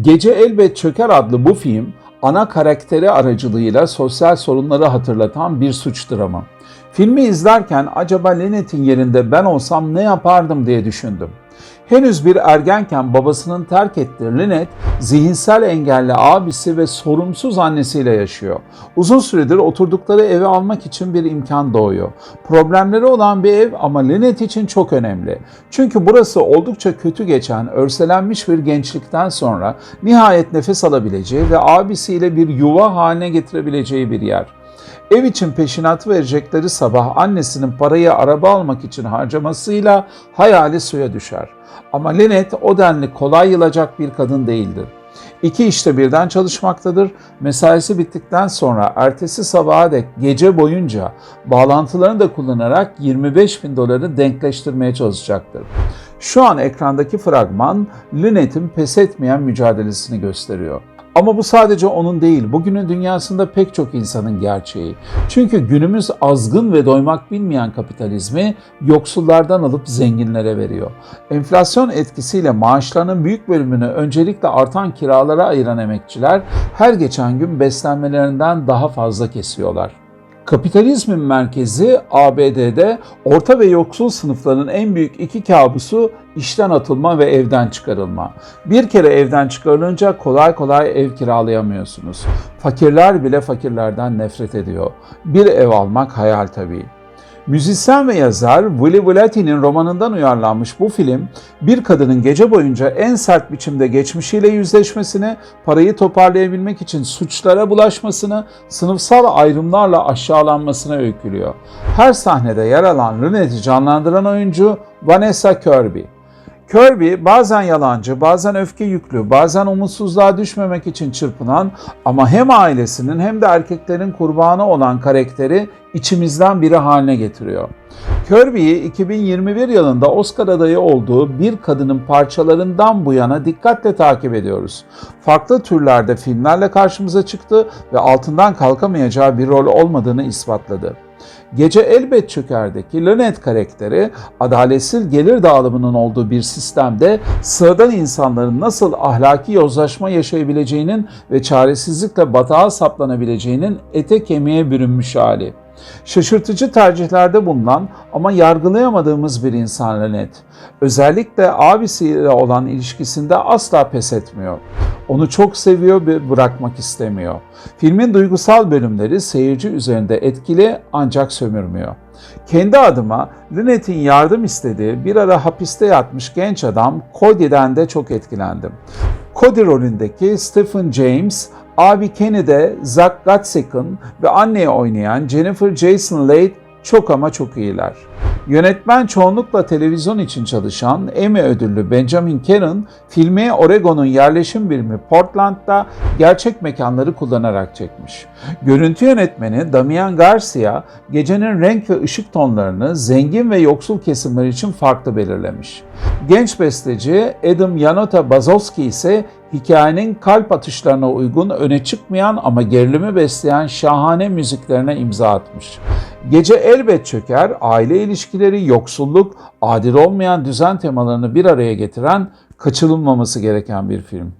Gece Elbet Çöker adlı bu film ana karakteri aracılığıyla sosyal sorunları hatırlatan bir suç dramı. Filmi izlerken acaba Lynette'in yerinde ben olsam ne yapardım diye düşündüm. Henüz bir ergenken babasının terk ettiği Lynette, zihinsel engelli abisi ve sorumsuz annesiyle yaşıyor. Uzun süredir oturdukları evi almak için bir imkan doğuyor. Problemleri olan bir ev ama Lynette için çok önemli. Çünkü burası oldukça kötü geçen, örselenmiş bir gençlikten sonra nihayet nefes alabileceği ve abisiyle bir yuva haline getirebileceği bir yer. Ev için peşinatı verecekleri sabah annesinin parayı araba almak için harcamasıyla hayali suya düşer. Ama Lynette o denli kolay yılacak bir kadın değildir. İki işte birden çalışmaktadır. Mesaisi bittikten sonra ertesi sabaha dek gece boyunca bağlantılarını da kullanarak 25 bin doları denkleştirmeye çalışacaktır. Şu an ekrandaki fragman Lynette'in pes etmeyen mücadelesini gösteriyor. Ama bu sadece onun değil, bugünün dünyasında pek çok insanın gerçeği. Çünkü günümüz azgın ve doymak bilmeyen kapitalizmi yoksullardan alıp zenginlere veriyor. Enflasyon etkisiyle maaşlarının büyük bölümünü öncelikle artan kiralara ayıran emekçiler her geçen gün beslenmelerinden daha fazla kesiyorlar. Kapitalizmin merkezi ABD'de orta ve yoksul sınıfların en büyük iki kabusu işten atılma ve evden çıkarılma. Bir kere evden çıkarılınca kolay kolay ev kiralayamıyorsunuz. Fakirler bile fakirlerden nefret ediyor. Bir ev almak hayal tabii. Müzisyen ve yazar Willy Velati'nin romanından uyarlanmış bu film, bir kadının gece boyunca en sert biçimde geçmişiyle yüzleşmesini, parayı toparlayabilmek için suçlara bulaşmasını, sınıfsal ayrımlarla aşağılanmasını öykülüyor. Her sahnede yer alan Lynette'i canlandıran oyuncu Vanessa Kirby. Kirby bazen yalancı, bazen öfke yüklü, bazen umutsuzluğa düşmemek için çırpınan ama hem ailesinin hem de erkeklerin kurbanı olan karakteri içimizden biri haline getiriyor. Kirby'yi 2021 yılında Oscar adayı olduğu Bir Kadının Parçalarından bu yana dikkatle takip ediyoruz. Farklı türlerde filmlerle karşımıza çıktı ve altından kalkamayacağı bir rol olmadığını ispatladı. Gece Elbet Çöker'deki Lynette karakteri adaletsiz gelir dağılımının olduğu bir sistemde sıradan insanların nasıl ahlaki yozlaşma yaşayabileceğinin ve çaresizlikle batağa saplanabileceğinin ete kemiğe bürünmüş hali. Şaşırtıcı tercihlerde bulunan ama yargılayamadığımız bir insan Lynette. Özellikle abisiyle olan ilişkisinde asla pes etmiyor. Onu çok seviyor ve bırakmak istemiyor. Filmin duygusal bölümleri seyirci üzerinde etkili ancak sömürmüyor. Kendi adıma Lynette'in yardım istediği bir ara hapiste yatmış genç adam Cody'den de çok etkilendim. Cody rolündeki Stephen James, abi Kenny'de Zach Gottsikan ve anneyi oynayan Jennifer Jason Leigh çok ama çok iyiler. Yönetmen çoğunlukla televizyon için çalışan Emmy ödüllü Benjamin Caron, filmi Oregon'un yerleşim birimi Portland'da gerçek mekanları kullanarak çekmiş. Görüntü yönetmeni Damian Garcia, gecenin renk ve ışık tonlarını zengin ve yoksul kesimler için farklı belirlemiş. Genç besteci Adam Yanota Bazowski ise hikayenin kalp atışlarına uygun öne çıkmayan ama gerilimi besleyen şahane müziklerine imza atmış. Gece elbet çöker, aile ilişkileri, yoksulluk, adil olmayan düzen temalarını bir araya getiren kaçınılmaması gereken bir film.